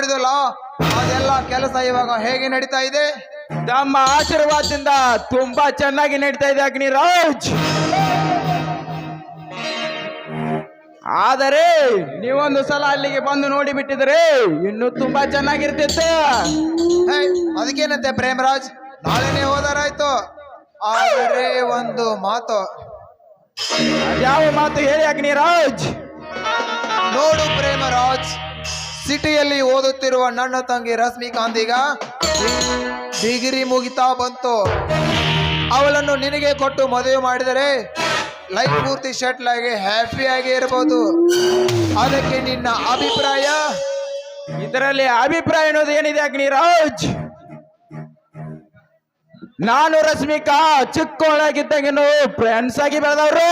ಮಾಡಿದ್ವಲ್ಲ ಅದೆಲ್ಲ ಕೆಲಸ ಇವಾಗ ಹೇಗೆ ನಡೀತಾ ಇದೆ? ತಮ್ಮ ಆಶೀರ್ವಾದದಿಂದ ತುಂಬಾ ಚೆನ್ನಾಗಿ ನಡೀತಾ ಇದೆ ಅಗ್ನಿರಾಜ್ ಆದರೆ ನೀವೊಂದು ಸಲ ಅಲ್ಲಿಗೆ ಬಂದು ನೋಡಿ ಬಿಟ್ಟಿದ್ರೆ ಇನ್ನು ತುಂಬಾ ಚೆನ್ನಾಗಿರ್ತಿತ್ತು ಅದಕ್ಕೇನಂತೆ ಪ್ರೇಮರಾಜ್? ನಾಳೆನೇ ಹೋದರಾಯ್ತು. ಆದರೆ ಒಂದು ಮಾತು. ಯಾವ ಮಾತು ಹೇಳಿ ಅಗ್ನಿರಾಜ್ ನೋಡು ಪ್ರೇಮರಾಜ್ ಸಿಟಿಯಲ್ಲಿ ಓದುತ್ತಿರುವ ನನ್ನ ತಂಗಿ ರಶ್ಮಿಕಾಂತ್ ಈಗ ಡಿಗ್ರಿ ಮುಗಿತಾ ಬಂತು. ಅವಳನ್ನು ನಿನಗೆ ಕೊಟ್ಟು ಮದುವೆ ಮಾಡಿದರೆ ಲೈಫ್ ಪೂರ್ತಿ ಸೆಟ್ಲ್ ಆಗಿ ಹ್ಯಾಪಿ ಆಗಿ ಇರಬಹುದು ಅದಕ್ಕೆ ನಿನ್ನ ಅಭಿಪ್ರಾಯ? ಇದರಲ್ಲಿ ಅಭಿಪ್ರಾಯ ಅನ್ನೋದು ಏನಿದೆ ಅಗ್ನಿರಾಜ್ ನಾನು ರಶ್ಮಿಕಾ ಚಿಕ್ಕವಳಾಗಿದ್ದಾಗೇನು ಫ್ರೆಂಡ್ಸ್ ಆಗಿ ಬೆಳೆದವ್ರು.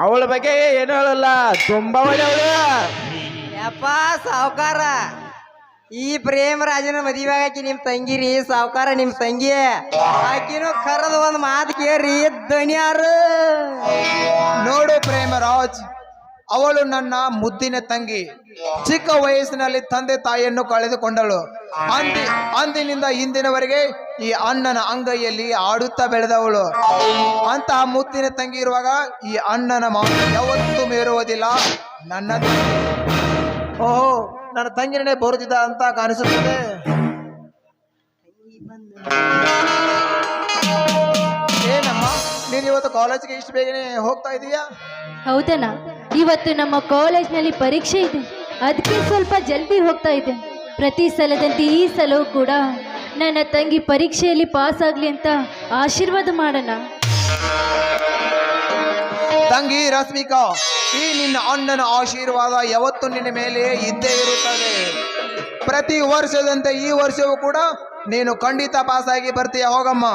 ಅವಳ ಬಗ್ಗೆ ಏನು ಹೇಳಲ್ಲ ತುಂಬಾ ಒಳ್ಳೆಯವಳು. ಯಪ್ಪ ಸಾವ್ಕಾರ. ಈ ಪ್ರೇಮರಾಜನ ಮದುವೆ ಆಕಿ ನಿಮ್ ತಂಗಿರಿ ಸಾಹುಕಾರ ನಿಮ್ ತಂಗಿ. ಆಕಿನು ಕರೆದು ಒಂದ್ ಮಾತು ಕೇರಿ ದಣಿಯಾರು. ನೋಡು ಪ್ರೇಮ ಪ್ರೇಮರಾಜ್ ಅವಳು ನನ್ನ ಮುದ್ದಿನ ತಂಗಿ. ಚಿಕ್ಕ ವಯಸ್ಸಿನಲ್ಲಿ ತಂದೆ ತಾಯಿಯನ್ನು ಕಳೆದುಕೊಂಡಳು. ಅಂದಿ, ಅಂದಿನಿಂದ ಇಂದಿನವರೆಗೆ ಈ ಅಣ್ಣನ ಅಂಗೈಯಲ್ಲಿ ಆಡುತ್ತಾ ಬೆಳೆದವಳು. ಅಂತಹ ಮುದ್ದಿನ ತಂಗಿ ಇರುವಾಗ ಈ ಅಣ್ಣನ ಮಾತು ಯಾವತ್ತೂ ಮೇರುವುದಿಲ್ಲ. ನನ್ನ ಓಹೋ, ನನ್ನ ತಂಗಿನೇ ಬರುತ್ತಿದ್ದ ಅಂತ ಕಾಣಿಸುತ್ತದೆ. ಏನಮ್ಮ, ನೀನು ಇವತ್ತು ಕಾಲೇಜ್ಗೆ ಇಷ್ಟು ಬೇಗನೆ ಹೋಗ್ತಾ ಇದೀಯಾ? ಹೌದಣ್ಣ. ಇವತ್ತು ನಮ್ಮ ಕಾಲೇಜ್ನಲ್ಲಿ ಪರೀಕ್ಷೆ ಇದೆ. ಅದಕ್ಕೆ ಸ್ವಲ್ಪ ಜಲ್ದಿ ಹೋಗ್ತಾ ಇದೆ ಪ್ರತಿ ಸಲದಂತೆ ಈ ಸಲವೂ ಕೂಡ ನನ್ನ ತಂಗಿ ಪರೀಕ್ಷೆಯಲ್ಲಿ ಪಾಸ್ ಆಗಲಿ ಅಂತ ಆಶೀರ್ವಾದ ಮಾಡೋಣ. ತಂಗಿ ರಶ್ಮಿಕಾ, ಈ ನಿನ್ನ ಅಣ್ಣನ ಆಶೀರ್ವಾದ ಯಾವತ್ತು ನಿನ್ನ ಮೇಲೆ ಇದ್ದೇ ಇರುತ್ತದೆ. ಪ್ರತಿ ವರ್ಷದಂತೆ ಈ ವರ್ಷವೂ ಕೂಡ ನೀನು ಖಂಡಿತ ಪಾಸಾಗಿ ಬರ್ತೀಯ ಹೋಗಮ್ಮ.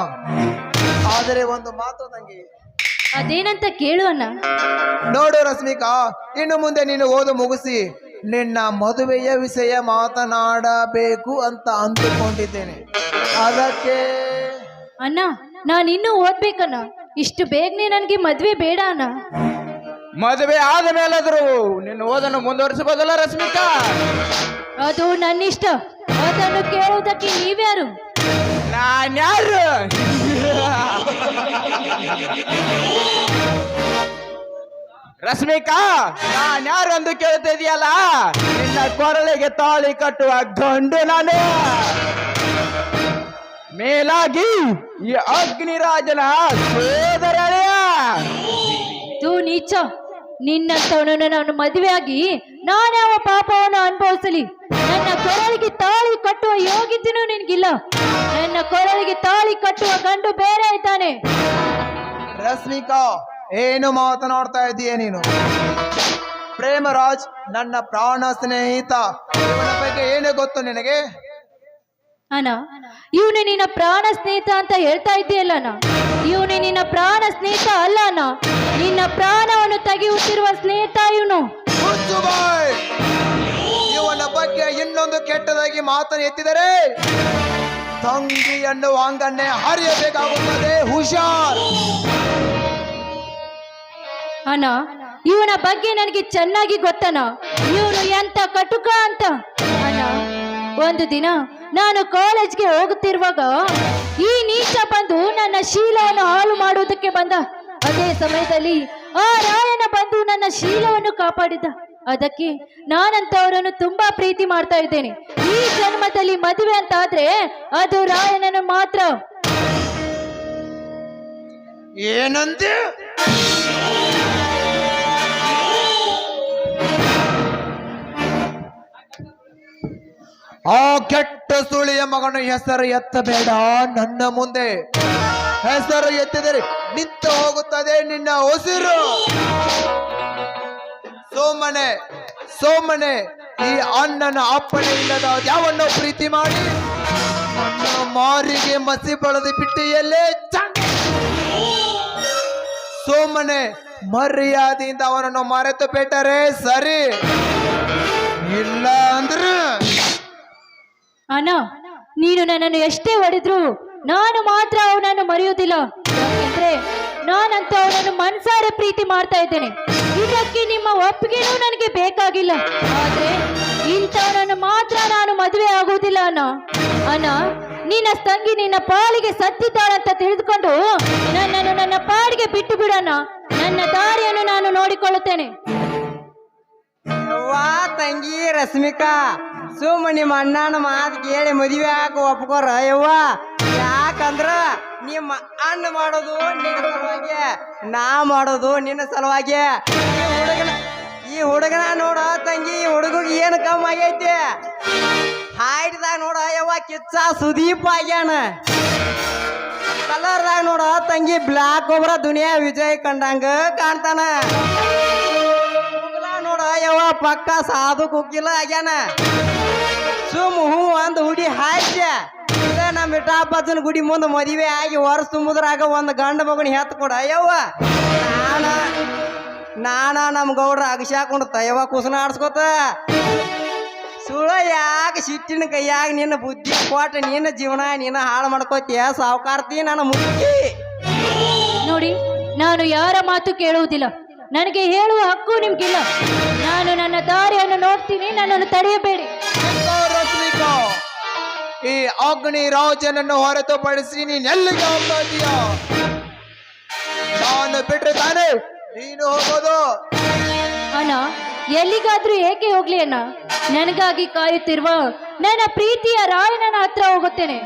ಆದರೆ ಒಂದು ಮಾತು ತಂಗಿ ಅದೇನಂತ ಕೇಳು ಅಣ್ಣ. ನೋಡು ರಶ್ಮಿಕಾ ಇನ್ನು ಮುಂದೆ ನೀನು ಓದು ಮುಗಿಸಿ. ನಿನ್ನ ಮದುವೆಯ ವಿಷಯ ಮಾತನಾಡಬೇಕು ಅಂತ ಅಂದುಕೊಂಡಿದ್ದೇನೆ. ಅದಕ್ಕೆ ಅಣ್ಣ ನಾನು ಇನ್ನೂ ಓದ್ಬೇಕಣ್ಣ. ಇಷ್ಟು ಬೇಗನೆ ನನಗೆ ಮದುವೆ ಬೇಡ ಅಣ್ಣ. ಮದುವೆ ಆದ ಮೇಲಾದರೂ ನಿನ್ನ ಓದನ್ನು ಮುಂದುವರಿಸಬಹುದಲ್ಲ ರಶ್ಮಿಕಾ? ಅದು ನನ್ನ ಇಷ್ಟ ಅದನ್ನು ಕೇಳುವುದಕ್ಕೆ ನೀವ್ಯಾರು? ನಾನ್ಯಾರು? ರಶ್ಮಿಕಾ ನಾನ್ಯಾರು ಎಂದು ಕೇಳ್ತಾ ಇದೆಯಲ್ಲ ನಿನ್ನ ಕೊರಳಿಗೆ ತಾಳಿ ಕಟ್ಟುವ ಗಂಡು ನಾನು. ಮೇಲಾಗಿ ಈ ಅಗ್ನಿರಾಜನ ಸೋದರ ತೂ ನೀಚ. ನಿನ್ನಂತವನನ್ನು ನಾನು ಮದುವೆಯಾಗಿ ನಾನ್ಯಾವ ಪಾಪವನ್ನು ಅನುಭವಿಸಲಿ. ನನ್ನ ಕೊರಳಿಗೆ ತಾಳಿ ಕಟ್ಟುವ ಯೋಗ್ಯತೆಯೂ ನಿನಗಿಲ್ಲ. ನನ್ನ ಕೊರಳಿಗೆ ತಾಳಿ ಕಟ್ಟುವ ಗಂಡು ಬೇರೆ ಇದ್ದಾನೆ. ರಶ್ಮಿಕಾ, ಏನು ಮಾತನಾಡ್ತಾ ಇದೀಯ ನೀನು? ಪ್ರೇಮರಾಜ್, ನನ್ನ ಪ್ರಾಣ ಸ್ನೇಹಿತ. ಬಗ್ಗೆ ಏನೇ ಗೊತ್ತು ನಿನಗೆ? ಅಣ್ಣ ಇವನು ನಿನ್ನ ಪ್ರಾಣ ಸ್ನೇಹಿತ ಅಂತ ಹೇಳ್ತಾ ಇದ್ದೀಯಲ್ಲ ಇವನೇ ನಿನ್ನ ಪ್ರಾಣ ಸ್ನೇಹಿತ ಅಲ್ಲ ಅಣ್ಣ? ನಿನ್ನ ಪ್ರಾಣವನ್ನು ತೆಗೆಯುತ್ತಿರುವ ಸ್ನೇಹಿತ ಇವನು. ಇವನ ಬಗ್ಗೆ ಇನ್ನೊಂದು ಕೆಟ್ಟದಾಗಿ ಮಾತನ್ನು ಎತ್ತಿದರೆ ತಂಗಿಯನ್ನು ವಾಂಗನ್ನೇ ಹರಿಯಬೇಕಾಗುತ್ತದೆ. ಹುಷಾರ್! ಅಣ್ಣ ಇವನ ಬಗ್ಗೆ ನನಗೆ ಚೆನ್ನಾಗಿ ಗೊತ್ತನ ಇವನು ಎಂತ ಕಟುಕ ಅಂತ? ಅಣ್ಣ ಒಂದು ದಿನ ನಾನು ಕಾಲೇಜ್ಗೆ ಹೋಗುತ್ತಿರುವಾಗ ಈ ನೀಚ ಬಂದು ನನ್ನ ಶೀಲವನ್ನು ಹಾಳು ಮಾಡುವುದಕ್ಕೆ ಬಂದ. ಅದೇ ಸಮಯದಲ್ಲಿ ಆ ರಾಯನ ಬಂದು ನನ್ನ ಶೀಲವನ್ನು ಕಾಪಾಡಿದ. ಅದಕ್ಕೆ ನಾನಂತವರನ್ನು ತುಂಬಾ ಪ್ರೀತಿ ಮಾಡ್ತಾ ಇದ್ದೇನೆ. ಈ ಜನ್ಮದಲ್ಲಿ ಮದುವೆ ಅಂತ ಆದ್ರೆ ಅದು ರಾಯನನ್ನು ಮಾತ್ರ. ಏನಂತೆ ಆ ಕೆಟ್ಟ ಸುಳಿಯ ಮಗನ ಹೆಸರು ಎತ್ತಬೇಡ, ನನ್ನ ಮುಂದೆ. ಹೆಸರು ಎತ್ತಿದರೆ ನಿಂತು ಹೋಗುತ್ತದೆ ನಿನ್ನ ಉಸಿರು. ಸೋಮನೆ ಸೋಮನೆ, ಈ ಅಣ್ಣನ ಅಪ್ಪಣೆ ಇಲ್ಲದ ಯಾವನ್ನೋ ಪ್ರೀತಿ ಮಾಡಿ. ನನ್ನ ಮಾರಿಗೆ ಮಸಿ ಬಳದು ಬಿಟ್ಟಿಯಲ್ಲೇ ಸೋಮನೆ, ಮರ್ಯಾದೆಯಿಂದ ಅವನನ್ನು ಮರೆತು ಬಿಟ್ಟರೆ ಸರಿ. ಇಲ್ಲ ಅಂದ್ರೆ ಅಣ್ಣ, ನೀನು ನನ್ನನ್ನು ಎಷ್ಟೇ ಹೊಡೆದ್ರು ನಾನು ಮಾತ್ರ ಅವನನ್ನು ಮರೆಯುವುದಿಲ್ಲ. ಯಾಕೆಂದ್ರೆ ನಾನಂತ ಅವನನ್ನು ಮನ್ಸಾರೆ ಪ್ರೀತಿ ಮಾಡ್ತಾ ಇದ್ದೇನೆ. ಇದಕ್ಕೆ ನಿಮ್ಮ ಒಪ್ಪಿಗೆನೂ ನನಗೆ ಬೇಕಾಗಿಲ್ಲ. ಆದ್ರೆ ಇಂಥವನನ್ನು ಮಾತ್ರ ನಾನು ಮದುವೆ ಆಗುವುದಿಲ್ಲ ಅಣ್ಣ. ಅಣ್ಣ, ನಿನ್ನ ತಂಗಿ ನಿನ್ನ ಪಾಲಿಗೆ ಸತ್ತಿದ್ದಾಳಂತ ತಿಳಿದುಕೊಂಡು ನನ್ನನ್ನು ನನ್ನ ಪಾಡಿಗೆ ಬಿಟ್ಟು ಬಿಡೋಣ ನನ್ನ ದಾರಿಯನ್ನು ನಾನು ನೋಡಿಕೊಳ್ಳುತ್ತೇನೆ. ವಾ ತಂಗಿ ರಶ್ಮಿಕಾ. ಸುಮ್ಮ ನಿಮ್ಮ ಅಣ್ಣನ ಮಾತು ಕೇಳಿ ಮದುವೆ ಹಾಕಿ ಒಪ್ಕೋರ, ಯವ್ವ. ಯಾಕಂದ್ರ ನಿಮ್ಮ ಅಣ್ಣ ಮಾಡೋದು ನಿನ್ನ ಸಲುವಾಗಿ, ನಾ ಮಾಡೋದು ನಿನ್ನ ಸಲುವಾಗಿ. ಈ ಹುಡುಗನ ಈ ಹುಡುಗನ ನೋಡ ತಂಗಿ, ಈ ಹುಡುಗಿಗೆ ಏನು ಕಮ್ಮಿ ಆಗೈತಿ? ಹಾಯ್ದಾಗ ನೋಡ, ಯವ್ವ, ಕಿಚ್ಚ ಸುದೀಪ್ ಆಗ್ಯಾನ. ಕಲರ್ದಾಗ ನೋಡ ತಂಗಿ ಬ್ಲಾಕ್ ಒಬ್ರ ದುನಿಯಾ ವಿಜಯ್ ಕಂಡಂಗ ಕಾಣ್ತಾನ. ನೋಡ, ಯವ್ವ, ಪಕ್ಕ ಸಾಧು ಕುಗ್ಗಿಲ್ಲ ಆಗ್ಯಾನ. ಸುಮ್ ಹೂ ಒಂದು ಹುಡಿ ಹಾಸ್ಯ. ನಮ್ಮ ಮಿಠಾಪಜ್ಜನ ಗುಡಿ ಮುಂದೆ ಮದುವೆ ಆಗಿ ಹೊರ ತುಂಬುದ್ರಾಗ ಒಂದು ಗಂಡ ಮಗನ ಹೆತ್ ಕೊಡ. ಯವ್ವ? ನಾನ ನಾನ ನಮ್ಮ ಗೌಡ್ರ ಅಗಸ್ಯಾಕೊಂಡು ತಯವ ಕುಸನ ಆಡ್ಸ್ಕೊತ ಸುಳ ಯಾಕೆ ಸಿಟ್ಟಿನ ಕೈಯಾಗ ನಿನ್ನ ಬುದ್ಧಿ ಕೊಟ್ಟು, ನಿನ್ನ ಜೀವನ ನಿನ್ನ ಹಾಳು ಮಾಡ್ಕೋತೀಯ? ಸಾವುಕಾರ್ತಿ ನನ್ನ ಮುಕ್ಕಿ ನೋಡಿ, ನಾನು ಯಾರ ಮಾತು ಕೇಳುವುದಿಲ್ಲ. ನನಗೆ ಹೇಳುವ ಹಕ್ಕು ನಿಮ್ಗಿಲ್ಲ. ನಾನು ನನ್ನ ದಾರಿಯನ್ನು ನೋಡ್ತೀನಿ, ನನ್ನನ್ನು ತಡೆಯಬೇಡಿ. ಈ ಅಗ್ನಿ ರಾಜನನ್ನು ಹೊರತುಪಡಿಸಿ ನೀನ್ ಎಲ್ಲಿಗೆ ಹೋಗ್ತಾ ಇದೀಯ? ನಾನು ಬಿಟ್ರೆ ತಾನೇ ನೀನು ಹೋಗೋದು. ಅಣ್ಣ ಎಲ್ಲಿಗಾದ್ರೂ ಏಕೆ ಹೋಗ್ಲಿ ಅಣ್ಣ? ನನಗಾಗಿ ಕಾಯುತ್ತಿರುವ ನನ್ನ ಪ್ರೀತಿಯ ರಾಯಣ್ಣನ ಹತ್ರ ಹೋಗುತ್ತೇನೆ.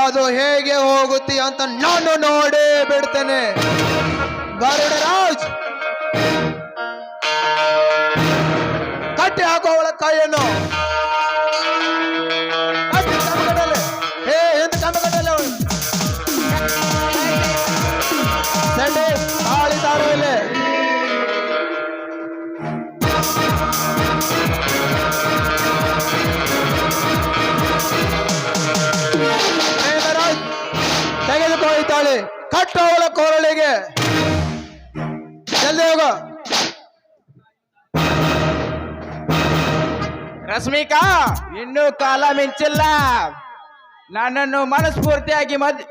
ಅದು ಹೇಗೆ ಹೋಗುತ್ತೆ ಅಂತ ನಾನು ನೋಡೇ ಬಿಡ್ತೇನೆ. ಗರುಡರಾಜ್ ಕಟ್ಟಿ ಹಾಕೋ ಅವಳ ಕೈಯನ್ನು. ತಾಳಿ ತಾರುವಲೆ. ಪ್ರೇಮರಾಜ್ ತೆಗೆದುಕೊಳ್ಳುತ್ತಾಳೆ ಕಟ್ಟು ಅವಳ ಕೊರಳಿಗೆ. ಜಲ್ದಿ ಹೋಗೋ. ರಶ್ಮಿಕಾ, ಇನ್ನೂ ಕಾಲ ಮಿಂಚಿಲ್ಲ. ನನ್ನನ್ನು ಮನಸ್ಫೂರ್ತಿಯಾಗಿ ಮದ್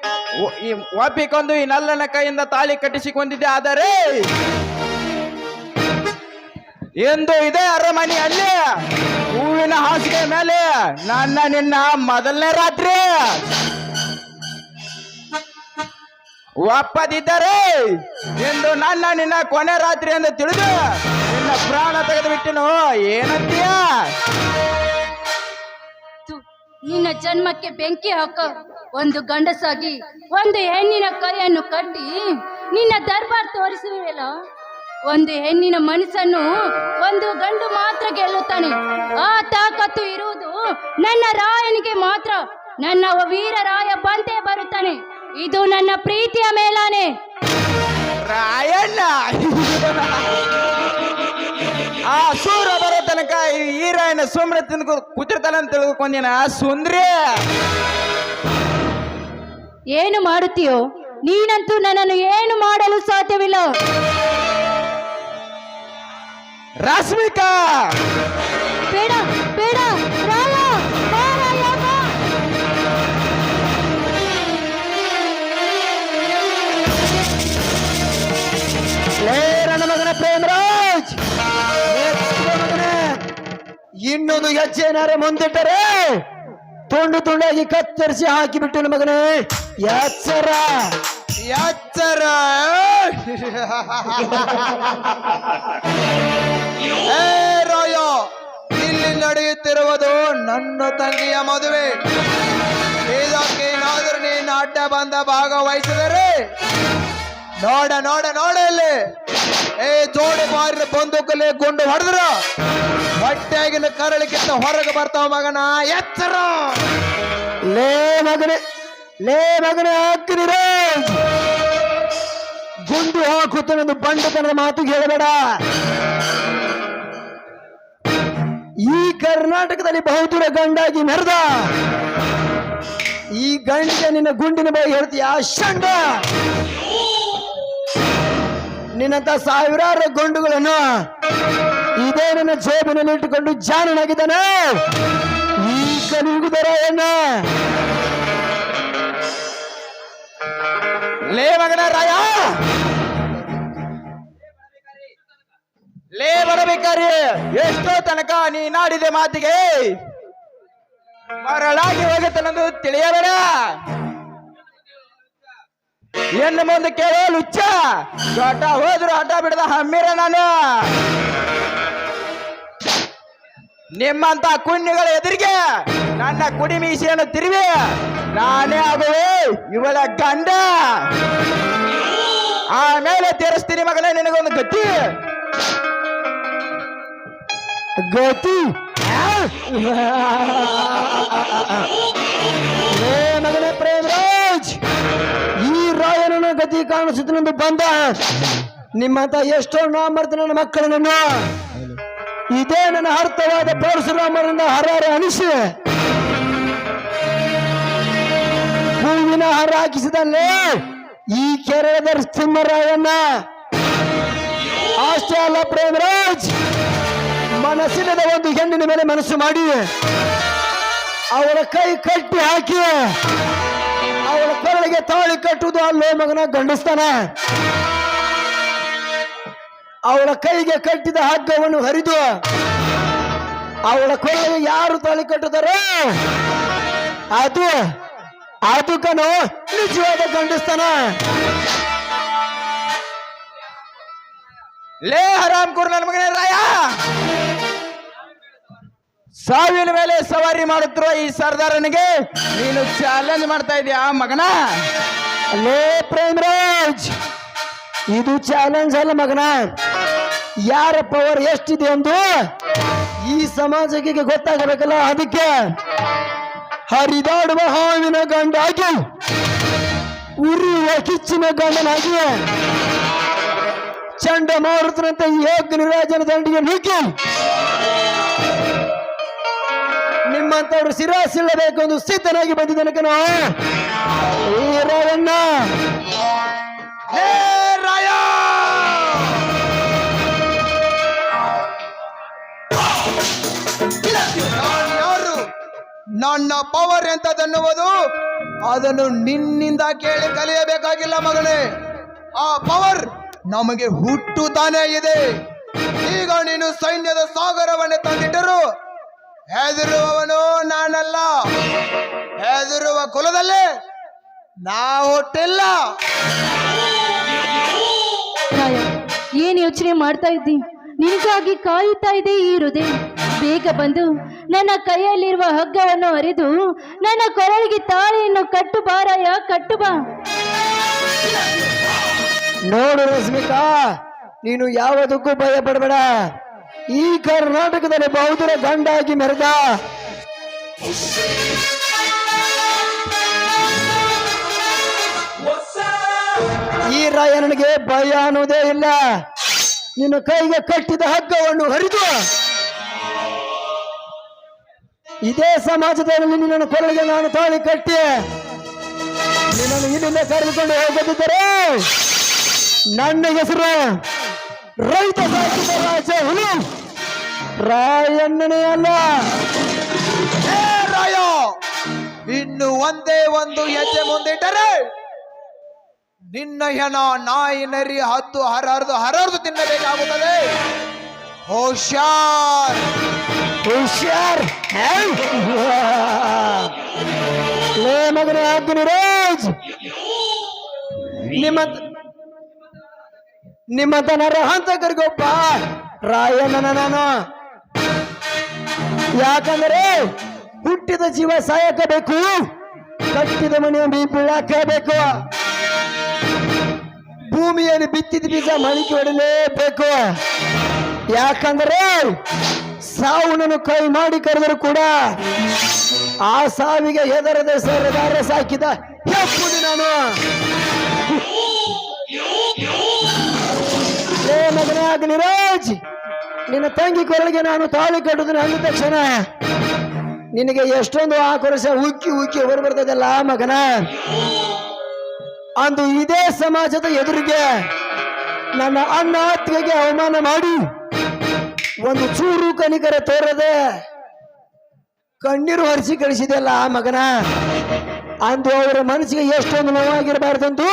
ಈ ಒಪ್ಪಿಕೊಂಡು ಈ ನಲ್ಲನ ಕೈಯಿಂದ ತಾಳಿ ಕಟ್ಟಿಸಿಕೊಂಡಿದ್ದೆ, ಆದರೆ ಎಂದು ಅರಮನೆ ಅರಮನೆಯಲ್ಲಿ ಹೂವಿನ ಹಾಸಿಗೆ ಮೇಲೆ ನನ್ನ ನಿನ್ನ ಮೊದಲನೇ ರಾತ್ರಿ. ಒಪ್ಪದಿದ್ದರೆ ಎಂದು ನನ್ನ ನಿನ್ನ ಕೊನೆ ರಾತ್ರಿ ಎಂದು ತಿಳಿದು ನಿನ್ನ ಪ್ರಾಣ ತೆಗೆದು ಬಿಟ್ಟಿನು ಏನಂತೀಯ ನಿನ್ನ ಜನ್ಮಕ್ಕೆ ಬೆಂಕಿ ಹಾಕ ಒಂದು ಗಂಡಸಾಗಿ ಒಂದು ಹೆಣ್ಣಿನ ಕೈಯನ್ನು ಕಟ್ಟಿ ನಿನ್ನ ದರ್ಬಾರ್ ತೋರಿಸುವೆಯಲ್ಲ? ಒಂದು ಹೆಣ್ಣಿನ ಮನಸ್ಸನ್ನು ಒಂದು ಗಂಡು ಮಾತ್ರ ಗೆಲ್ಲುತ್ತಾನೆ. ಆ ತಾಕತ್ತು ಇರುವುದು ನನ್ನ ರಾಯನಿಗೆ ಮಾತ್ರ. ನನ್ನ ವೀರ ರಾಯ ಬಂದೇ ಬರುತ್ತಾನೆ. ಇದು ನನ್ನ ಪ್ರೀತಿಯ ಮೇಲಾನೆ. ರಾಯಣ್ಣ! ಆ ಸೂರ ಬರೋ ತನಕ ಈ ರಾಯನ ಸುಮ್ರ ತಿಂದು ಕೂತಿರ್ತಾನೆ ತಿಳ್ಕೊಂಡಿನ ಸುಂದ್ರಿ! ಏನು ಮಾಡುತ್ತೀಯೋ? ನೀನಂತೂ ನನ್ನನ್ನು ಏನು ಮಾಡಲು ಸಾಧ್ಯವಿಲ್ಲ? ರಶ್ಮಿಕಾ! ಬೇಡ ಬೇಡ ರಾಯ ಬಾ ರಾಯ, ಬಾ. ಲೇ ನನ್ನ ಮಗನ ಪ್ರೇಮರಾಜ್ ಇನ್ನೊಂದು ಹೆಜ್ಜೆ ಏನಾರೆ ಮುಂದಿಟ್ಟರೆ? ತುಂಡು ತುಂಡಾಗಿ ಕತ್ತರಿಸಿ ಹಾಕಿಬಿಟ್ಟು ಮಗನೇ. ಎಚ್ಚರ. ಎಚ್ಚರ. ಏ, ರಾಯ, ಇಲ್ಲಿ ನಡೆಯುತ್ತಿರುವುದು ನನ್ನ ತಂಗಿಯ ಮದುವೆ. ಇದಕ್ಕೆ ಏನಾದರೂ ನೀನು ಅಡ್ಡ ಬಂದ ಭಾಗವಹಿಸಿದರೆ ನೋಡ ನೋಡ ನೋಡ ಇಲ್ಲಿ. ಏ, ಜೋಡಿ ಮಾರಿನ ಬಂದೂಕಲ್ಲಿ ಗುಂಡು ಹೊಡೆದ್ರ ಹೊಟ್ಟೆಯಾಗಿನ ಕರಳಿಗಿಂತ ಹೊರಗೆ ಬರ್ತಾವ ಮಗನ. ಎಚ್ಚರ. ಲೇ ಮಗನೇ ಲೇ ಮಗನೇ ಹಾಕ್ತಿರ ಗುಂಡು ಹಾಕುತ್ತನೊಂದು ಬಂಡತನದ ಮಾತು ಹೇಳಬೇಡ. ಈ ಕರ್ನಾಟಕದಲ್ಲಿ ಬಹುದೂರ ಗಂಡಾಗಿ ಮೆರೆದ. ಈ ಗಂಡಿಗೆ ನಿನ್ನ ಗುಂಡಿನ ಬಗ್ಗೆ ಹೇಳ್ತೀಯ? ಶಂಡ ನಿನ್ನಂತ ಸಾವಿರಾರು ಗುಂಡುಗಳನ್ನು ಇದೇ ನನ್ನ ಜೇಬಿನಲ್ಲಿ ಇಟ್ಟುಕೊಂಡು ಜಾನನಾಗಿದ್ದಾನೆ ಈ ಕಲಿಯುಗದರ ಏನ ಲೇ ಮಗನ ರಾಯ. ಲೇ ಬರಬೇಕಾರಿ ಎಷ್ಟೋ ತನಕ ನೀ ನಾಡಿದೆ ಮಾತಿಗೆ ಮರಳಾಗಿ ಹೋಗುತ್ತನ್ನೋದು ತಿಳಿಯಬೇಡ. ಎನ್ನು ಮುಂದೆ ಕೇಳೋ ಲುಚ್ಚ. ದೊಡ್ಡ ಹೋದ್ರು ಹಠ ಬಿಡದ ಹಮ್ಮಿರ ನಾನು. ನಿಮ್ಮಂತ ಕುಣ್ಣಿಗಳ ಎದುರಿಗೆ ನನ್ನ ಕುಡಿ ಮೀಸೆಯನ್ನು ತಿರುವಿ. ನಾನೇ ಆಗುವೆ, ಇವಳ ಗಂಡ. ಆಮೇಲೆ ತೀರಿಸ್ತೀನಿ ಮಗನೇ, ನಿನಗೊಂದು ಗತಿ. ಗತಿ. ಏ ಮಗನೇ ಪ್ರೇಮರಾಜ್ ಈ ಗತಿ ಕಾಣಿಸುತ್ತನೆಂದು ಬಂದ. ನಿಮ್ಮಂತ ಎಷ್ಟೋ ನಾಮರ್ತ ನನ್ನ ಮಕ್ಕಳನ್ನ. ಇದೇ ನನ್ನ ಅರ್ಥವಾದ ಪರಶುರಾಮರನ್ನ ಹರಾರೆ ಅನಿಸಿ. ಹೂವಿನ ಹರ ಹಾಕಿಸಿದಲ್ಲೇ ಈ ಕೇರಳದ ಸಿಂಹರಾಯಣ್ಣ. ಅಷ್ಟೇ ಅಲ್ಲ ಪ್ರೇಮರಾಜ್. ಮನಸ್ಸಿಲ್ಲದ ಒಂದು ಹೆಣ್ಣಿನ ಮೇಲೆ ಮನಸ್ಸು ಮಾಡಿ. ಅವರ ಕೈ ಕಟ್ಟಿ ಹಾಕಿ. ಕೊರಳಿಗೆ ತಾಳಿ ಕಟ್ಟುವುದು ಅಲ್ಲೋ ಮಗನ ಗಂಡಿಸ್ತಾನೆ. ಅವಳ ಕೈಗೆ ಕಟ್ಟಿದ ಹಗ್ಗವನ್ನು ಹರಿದು ಅವಳ ಕೊರಳಿಗೆ ಯಾರು ತಾಳಿ ಕಟ್ಟುತ್ತಾರೋ? ಅದು ಅದು ಕಣೋ, ನಿಜವಾದ ಗಂಡಿಸ್ತಾನ. ಲೇ ಹರಾಮ್ ಕುರ್ ನನ್ನ ಮಗನೇ ರಾಯ! ಸಾವಿನ ಮೇಲೆ ಸವಾರಿ ಮಾಡುತ್ತಿರುವ ಈ ಸರ್ದಾರನಿಗೆ ನೀನು ಚಾಲೆಂಜ್ ಮಾಡ್ತಾ ಇದೀಯಾ, ಮಗನ? ಅಲ್ಲೇ ಪ್ರೇಮರಾಜ್, ಇದು ಚಾಲೆಂಜ್ ಅಲ್ಲ ಮಗನ. ಯಾರ ಪವರ್ ಎಷ್ಟಿದೆ ಎಂದು ಈ ಸಮಾಜಕ್ಕೆ ಗೊತ್ತಾಗಬೇಕಲ್ಲ ಅದಕ್ಕೆ. ಹರಿದಾಡುವ ಹಾವಿನ ಗಂಡಾಗಿ, ಉರಿಯುವ ಕಿಚ್ಚಿನ ಗಂಡನಾಗಿ ಚಂಡಮಾರುತನಂತೆ ಯೋಗ್ಯ ನಿರಾಜನ ದಂಡಿಗೆ ನುಗ್ಗಿ ನಿಮ್ಮಂತವ್ರು ಸಿರಾಸಿಲ್ಲಬೇಕು ಒಂದು ಸಿದ್ಧನಾಗಿ ಬಂದಿದ್ದಾನೆ ಕಣ. ರಾಯಣ್ಣ. ರಾಯ. ನನ್ನ ಪವರ್ ಎಂತದನ್ನುವುದು ಅದನ್ನು ನಿನ್ನಿಂದ ಕೇಳಿ ಕಲಿಯಬೇಕಾಗಿಲ್ಲ ಮಗನೇ ಆ ಪವರ್ ನಮಗೆ ಹುಟ್ಟುತ್ತಾನೇ ಇದೆ. ಈಗ ನೀನು ಸೈನ್ಯದ ಸಾಗರವನ್ನೇ ತಂದಿಟ್ಟರು ಹೆದರುವವನು ನಾನಲ್ಲ. ಹೆದರುವ ಕುಲದಲ್ಲಿ ನಾ ಹುಟ್ಟಿಲ್ಲ. ಏನ್ ಯೋಚನೆ ಮಾಡ್ತಾ ಇದ್ದಿ? ನಿನಗಾಗಿ ಕಾಯುತ್ತಾ ಇದೆ ಈ ಹೃದಯ. ಬೇಗ ಬಂದು ನನ್ನ ಕೈಯಲ್ಲಿರುವ ಹಗ್ಗವನ್ನು ಅರಿದು ನನ್ನ ಕೊರಳಿಗೆ ತಾಳೆಯನ್ನು ಕಟ್ಟು ಬಾರಾಯ ಕಟ್ಟು ಬಾ. ನೋಡು ರಶ್ಮಿಕಾ ನೀನು ಯಾವುದಕ್ಕೂ ಭಯ ಪಡಬೇಡ ಈ ಕರ್ನಾಟಕದಲ್ಲಿ ಬಹುದರ ಗಂಡಾಗಿ ಮೆರೆದ. ಈ ರಾಯನಿಗೆ ಭಯ ಅನ್ನೋದೇ ಇಲ್ಲ. ನಿನ್ನ ಕೈಗೆ ಕಟ್ಟಿದ ಹಗ್ಗವನ್ನು ಹರಿದು. ಇದೇ ಸಮಾಜದಲ್ಲಿ ನಿನ್ನನ್ನು ಕೊರಳಿಗೆ ನಾನು ತಾಳಿ ಕಟ್ಟಿ. ನಿನ್ನನ್ನು ಇಲ್ಲಿಂದ ಕರೆದುಕೊಂಡು ಹೋಗದಿದ್ದರೆ ನನ್ನ ಹೆಸರು ರೈತ ಸಾಕಿದ ರಾಜ ಹುಲಿ. ರಾಯಣ್ಣನೇ ಅಲ್ಲ. ಏ ರಾಯ ಇನ್ನು ಒಂದೇ ಒಂದು ಹೆಜ್ಜೆ ಮುಂದಿಟ್ಟರೆ ನಿನ್ನ ಹೆಣ ನಾಯಿ ನರಿ ಹತ್ತು ಹರಹರಿದು ಹರಹರಿದು ತಿನ್ನಬೇಕಾಗುತ್ತದೆ. ಹುಷಾರ್. ಹುಷಾರ್. ಲೇ ಮಗನೇ ರೋಜ್. ನಿಮ್ಮ ನಿಮ್ಮಂತ ನರ ಹಂತಕರಿಗೊಬ್ಬ ರಾಯಣ್ಣನ ನಾನು. ಯಾಕಂದ್ರೆ ಹುಟ್ಟಿದ ಜೀವ ಸಾಯಕಬೇಕು, ಕಟ್ಟಿದ ಮನೆಯ ಬೀಳಾಕಬೇಕು. ಭೂಮಿಯಲ್ಲಿ ಬಿತ್ತಿದ ಬೀಜ ಮಳಿಕೆ ಹೊಡಲೇಬೇಕು ಯಾಕಂದ್ರೆ ಸಾವು ಕೈ ಮಾಡಿ ಕರೆದರು ಕೂಡ ಆ ಸಾವಿಗೆ ಹೆದರದ ಸರದಾರ ಸಾಕಿದ ಹೆಪ್ಪುಡಿ ನಾನು. ಏ ಮಗನೇ ಅಗ್ನಿರಾಜ್ ನಿನ್ನ ತಂಗಿ ಕೊರಳಿಗೆ ನಾನು ತಾಳಿ ಕಟ್ಟುದನ್ನು ಅಂದ ತಕ್ಷಣ ನಿನಗೆ ಎಷ್ಟೊಂದು ಆಕ್ರೋಶ ಉಕ್ಕಿ ಉಕ್ಕಿ ಹೊರಬರ್ತದಲ್ಲ ಮಗನ? ಅಂದು ಇದೇ ಸಮಾಜದ ಎದುರಿಗೆ ನನ್ನ ಅಣ್ಣ ಆತ್ಮಗೆ ಅವಮಾನ ಮಾಡಿ ಒಂದು ಚೂರು ಕನಿಕರ ತೋರದೆ ಕಣ್ಣೀರು ಹರಿಸಿ ಕಳಿಸಿದೆಯಲ್ಲ ಆ ಮಗನ? ಅಂದು ಅವರ ಮನಸ್ಸಿಗೆ ಎಷ್ಟೊಂದು ನೋವಾಗಿರಬಾರ್ದಂತೂ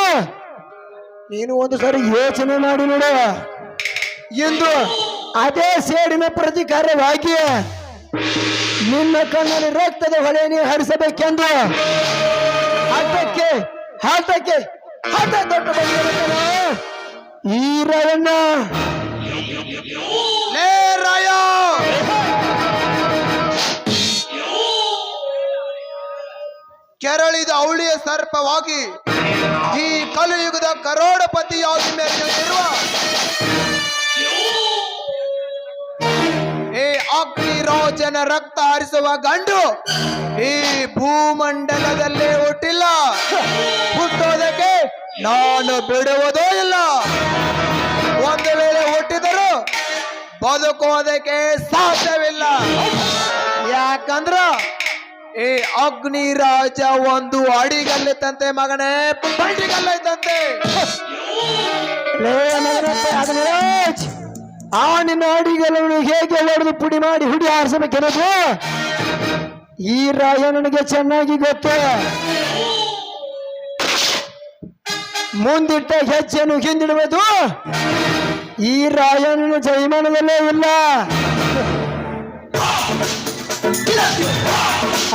ನೀನು ಒಂದು ಸಾರಿ ಯೋಚನೆ ಮಾಡಿ ನೋಡು. ಎಂದು ಅದೇ ಸೇಡಿನ ಪ್ರತಿಕಾರವಾಗಿ ನಿನ್ನ ಕಣ್ಣಲ್ಲಿ ರಕ್ತದ ಹೊಳೆ ನೀ ಹರಿಸಬೇಕೆಂದು ಹಠಕ್ಕೆ ಹಠಕ್ಕೆ ಹಠ ದೊಡ್ಡ ಈ ರವಣ್ಣ ಕೆರಳಿದ ಅವಳಿಯ ಸರ್ಪವಾಗಿ ಈ ಕಲಿಯುಗದ ಕರೋಡಪತಿಯಾಗಿ ಮೆರೆಯುತ್ತಿರುವ ಈ ಅಗ್ನಿರೋಚನ ರಕ್ತ ಹರಿಸುವ ಗಂಡು ಈ ಭೂಮಂಡಲದಲ್ಲೇ ಹುಟ್ಟಿಲ್ಲ. ಹುಟ್ಟೋದಕ್ಕೆ ನಾನು ಬಿಡುವುದೂ ಇಲ್ಲ. ಒಂದು ವೇಳೆ ಹುಟ್ಟಿದರು ಬದುಕೋದಕ್ಕೆ ಸಾಧ್ಯವಿಲ್ಲ. ಯಾಕಂದ್ರ ಈ ಅಗ್ನಿರಾಜ ಒಂದು ಅಡಿಗಲ್ಲಿತ್ತಂತೆ ಮಗನೇ ಬಂಡಿಗಲ್ಲೈತಂತೆ ಲೇ ಮಗನಪ್ಪ ಅಗ್ನಿರಾಜ್, ಆ ನಿನ್ನ ಹೇಗೆ ಹೊಡೆದು ಪುಡಿ ಮಾಡಿ ಹುಡಿ ಆರಿಸಬೇಕೆನದು ಈ ರಾಯ ನನಗೆ ಚೆನ್ನಾಗಿ ಗೊತ್ತು. ಮುಂದಿಟ್ಟ ಹೆಜ್ಜೆಯನ್ನು ಹಿಂದಿಡುವುದು ಈ ರಾಯನ ಜೈಮಾನದಲ್ಲೇ ಇಲ್ಲ.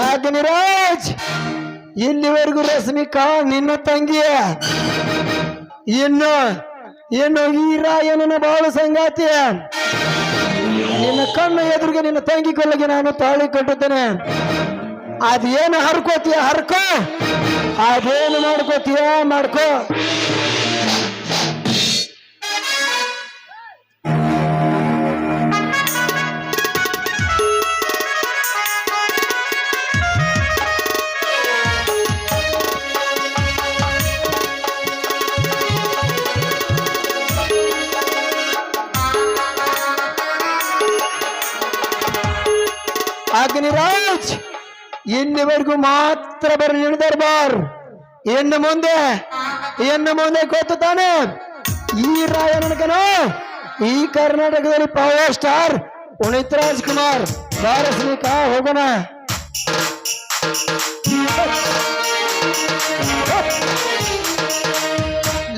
ಅಗ್ನಿರಾಜ್ ಇಲ್ಲಿವರೆಗೂ ರಶ್ಮಿಕಾ ನಿನ್ನ ತಂಗಿಯ. ಇನ್ನು ಇನ್ನು ಈ ರಾಯನನ್ನ ಬಾಳು ಸಂಗಾತಿಯ? ನಿನ್ನ ಕಣ್ಣು ಎದುರಿಗೆ ನಿನ್ನ ತಂಗಿ ಕೊಲ್ಲಗೆ ನಾನು ತಾಳಿ ಕಟ್ಟುತ್ತೇನೆ. ಅದೇನು ಹರ್ಕೋತೀಯ? ಹರ್ಕೋ. ಅದೇನು ಮಾಡ್ಕೋತೀಯ? ಮಾಡ್ಕೋ. ಇಲ್ಲಿವರೆಗೂ ಮಾತ್ರ ಬರಲಿ ದರ್ಬಾರ್. ಇನ್ನು ಮುಂದೆ ಇನ್ನು ಮುಂದೆ ಗೊತ್ತು ತಾನೆ. ಈ ರಾಯನಕನು ಈ ಕರ್ನಾಟಕದಲ್ಲಿ ಪವರ್ ಸ್ಟಾರ್ ಪುನೀತ್ ರಾಜ್ಕುಮಾರ್. ಕಾ ಹೋಗೋಣ.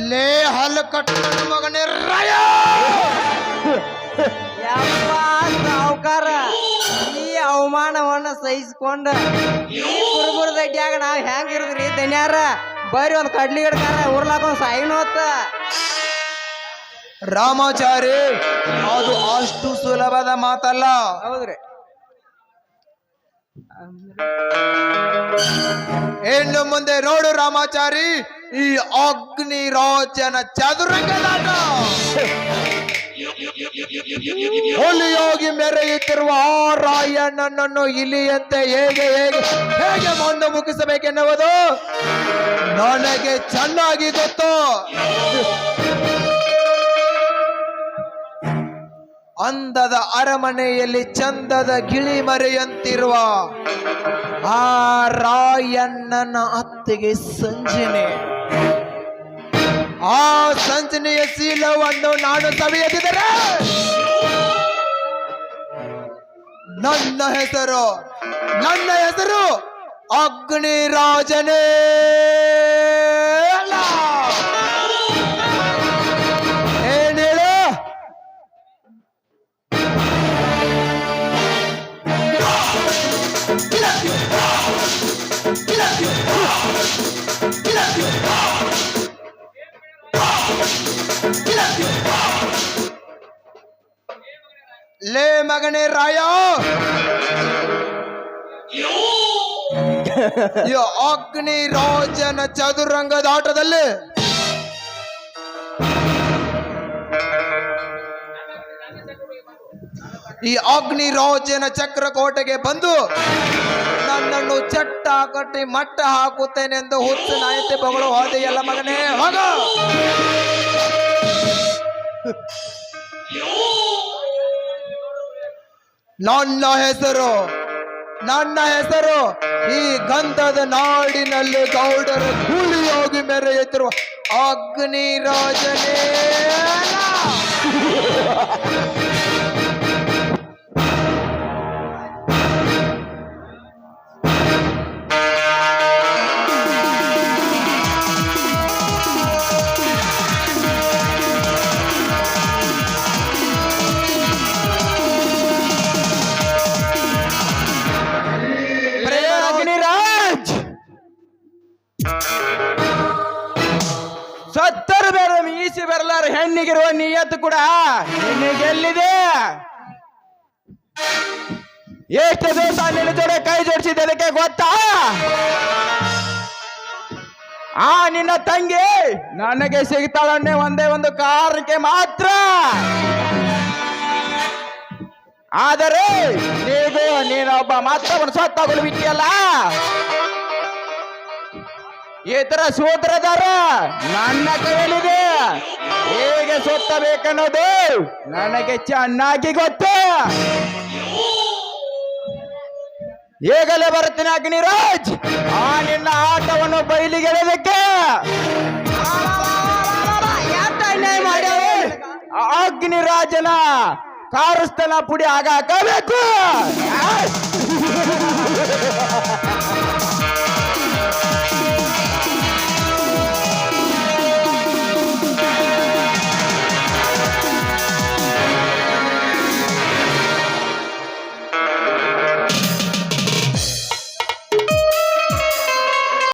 ಲೇ ಹಲ್ ಕಟ್ಟ ಮಗನೇ ರಾಯ! ಅವಮಾನವನ್ನ ಸಹಿಸಿಕೊಂಡು ಈ ಕುರುಬುರ ದಡ್ಡ್ಯಾಗ ನಾವ್ ಹೆಂಗ್ ಇರುದ್ರಿ ದನ್ಯಾರ? ಬರ್ರಿ ಒಂದ್ ಕಡ್ಲಿ ಹಿಡ್ಕಾರ ಉರ್ಲಾಕೊಂಡ್ ಸಾಯಿನೋತ್ತ ರಾಮಾಚಾರಿ ಅದು ಅಷ್ಟು ಸುಲಭದ ಮಾತಲ್ಲ. ಹೌದ್ರಿ. ಹೆಣ್ಣು ಮುಂದೆ ನೋಡು ರಾಮಾಚಾರಿ ಈ ಅಗ್ನಿ ರೋಚನ ಚದುರಂಗದಾಟ. ಹುಲಿಯೋಗಿ ಮೆರೆಯುತ್ತಿರುವ ಆ ರಾಯಣ್ಣನನ್ನು ಇಲಿಯಂತೆ ಹೇಗೆ ಹೇಗೆ ಹೇಗೆ ಮೊಂದು ಮುಗಿಸಬೇಕೆನ್ನುವುದು ನನಗೆ ಚೆನ್ನಾಗಿ ಗೊತ್ತು. ಅಂದದ ಅರಮನೆಯಲ್ಲಿ ಚಂದದ ಗಿಳಿ ಮರೆಯಂತಿರುವ ಆ ರಾಯಣ್ಣನ ಅತ್ತಿಗೆ ಸಂಜನೆ. ಆ ಸಂಜನೆಯ ಶೀಲವನ್ನು ನಾನು ಸವಿಯದಿದ್ದರೆ ನನ್ನ ಹೆಸರು ನನ್ನ ಹೆಸರು ಅಗ್ನಿರಾಜನೇ. ಲೇ ಮಗನೇ ರಾಯ. ಅಗ್ನಿ ರಾಜನ ಚದುರಂಗದ ಆಟದಲ್ಲಿ ಈ ಅಗ್ನಿ ರೋಜನ ಚಕ್ರಕೋಟೆಗೆ ಬಂದು ನನ್ನನ್ನು ಚಟ್ಟ ಕಟ್ಟಿ ಮಟ್ಟ ಹಾಕುತ್ತೇನೆಂದು ಹುಚ್ಚು ನಾಯತೆ ಬಗಳು ಹೋದೆಯಲ್ಲ ಮಗನೇ, ಹೋಗ. ನನ್ನ ಹೆಸರು ನನ್ನ ಹೆಸರು ಈ ಗಂಧದ ನಾಡಿನಲ್ಲಿ ಗೌಡರ ಕೂಲಿಯೋಗಿ ಮೆರೆಯುತ್ತಿರುವ ಅಗ್ನಿ ರಾಜನೇ ನಿಯತ್ತು ಕೂಡ ನಿನಗೆಲ್ಲಿದೆ ಎಷ್ಟು ದಿವಸ ನಿನ್ನ ಜೋಡೆ ಕೈ ಜೋಡಿಸಿದೆ ಅದಕ್ಕೆ ಗೊತ್ತಾ? ಆ ನಿನ್ನ ತಂಗಿ ನನಗೆ ಸಿಗ್ತಾಳನ್ನೇ ಒಂದೇ ಒಂದು ಕಾರಣಕ್ಕೆ ಮಾತ್ರ. ಆದರೆ ನೀವು ನೀನೊಬ್ಬ ಮಾತ್ರ ಸತ್ತಾಗಲು ಬಿಟ್ಟಿಯಲ್ಲ. ಈ ತರ ಸೂತ್ರಧಾರ ನನ್ನ ಕೈಯಲ್ಲಿದೆ. ಸುತ್ತಬೇಕನ್ನೋದು ನನಗೆ ಚೆನ್ನಾಗಿ ಗೊತ್ತು. ಈಗಲೇ ಬರುತ್ತೇನೆ ಅಗ್ನಿರಾಜ್, ಆ ನಿನ್ನ ಆಟವನ್ನು ಬಯಲಿಗೆಳೆದಕ್ಕೆ ಅಗ್ನಿರಾಜನ ಕಾರುಸ್ತನ ಪುಡಿ ಆಗ ಹಾಕಬೇಕು